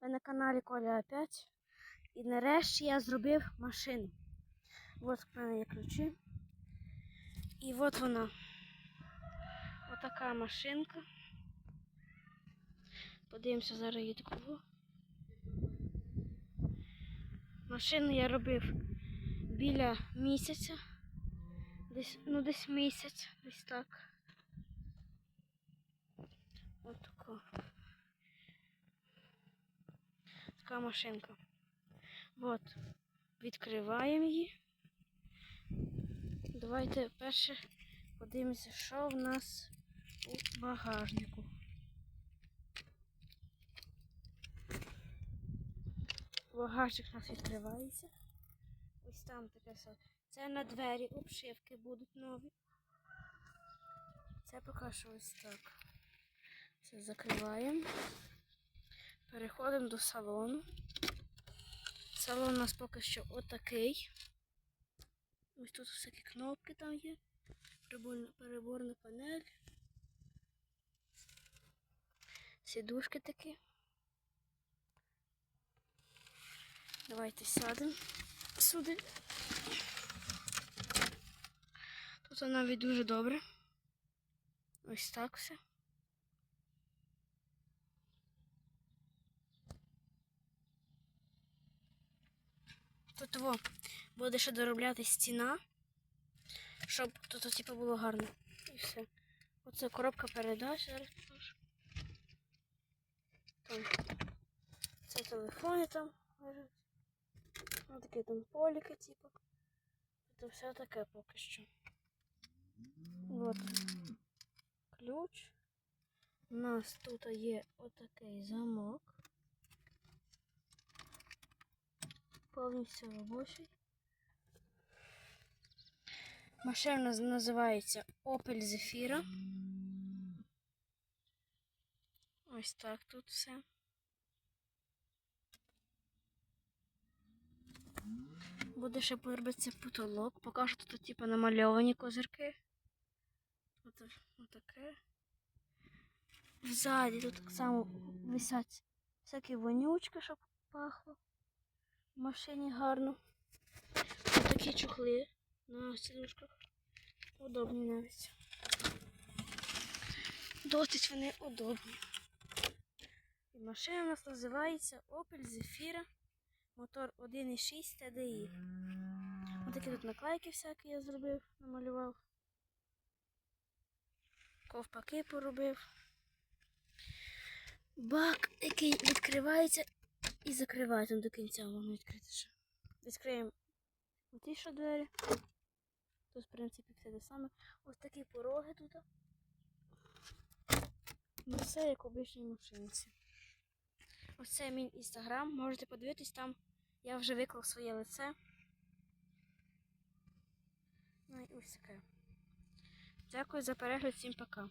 Ви на каналі Коля опять. І нарешті я зробив машину. От в мене є ключі. І от вона. Отака машинка. Подивимося зараз її таку. Машину я робив біля місяця. Десь, ну десь місяць, десь так. От тако. Така машинка. От. Відкриваємо її. Давайте перше подивимося, що в нас у багажнику. Багажник у нас відкривається. Ось там таке все. Це на двері обшивки будуть нові. Це поки що ось так. Це закриваємо. Переходимо до салону. Салон у нас поки що отакий. Ось тут всякі кнопки там є. Переборна панель. Сідушки такі. Давайте сядемо сюди. Тут навіть дуже добре. Ось так все. Тут во, буде ще доробляти стіна, щоб тут типу, було гарно. І все. Оце коробка передач, зараз. Там. Це телефони там. Ось такі там поліки, типу. Це все таке поки що. От. Ключ. У нас тут є отакий замок. Повністю робочий. Машина називається Opel Zafira. Ось так тут все. Буде ще поробитися потолок. Поки що тут типу намальовані козирки. Тут отаке. Ззаді тут так само висять всякі вонючки, щоб пахло. В машині гарно. Ось такі чохли на сідушках. Удобні навіть. Досить вони удобні. І машина у нас називається Opel Zafira. Мотор 1.6 TDI. Ось такі тут наклейки всякі я зробив, намалював. Ковпаки поробив. Бак, який відкривається і закривається до кінця, воно відкрити ще. Відкриємо оті що двері. Тут, в принципі, все те саме. Ось такі пороги тут. Ну, все як обичній машинці. Ось це мій інстаграм. Можете подивитись там. Я вже виклав своє лице. Ну і ось таке. Дякую за перегляд, всім пока.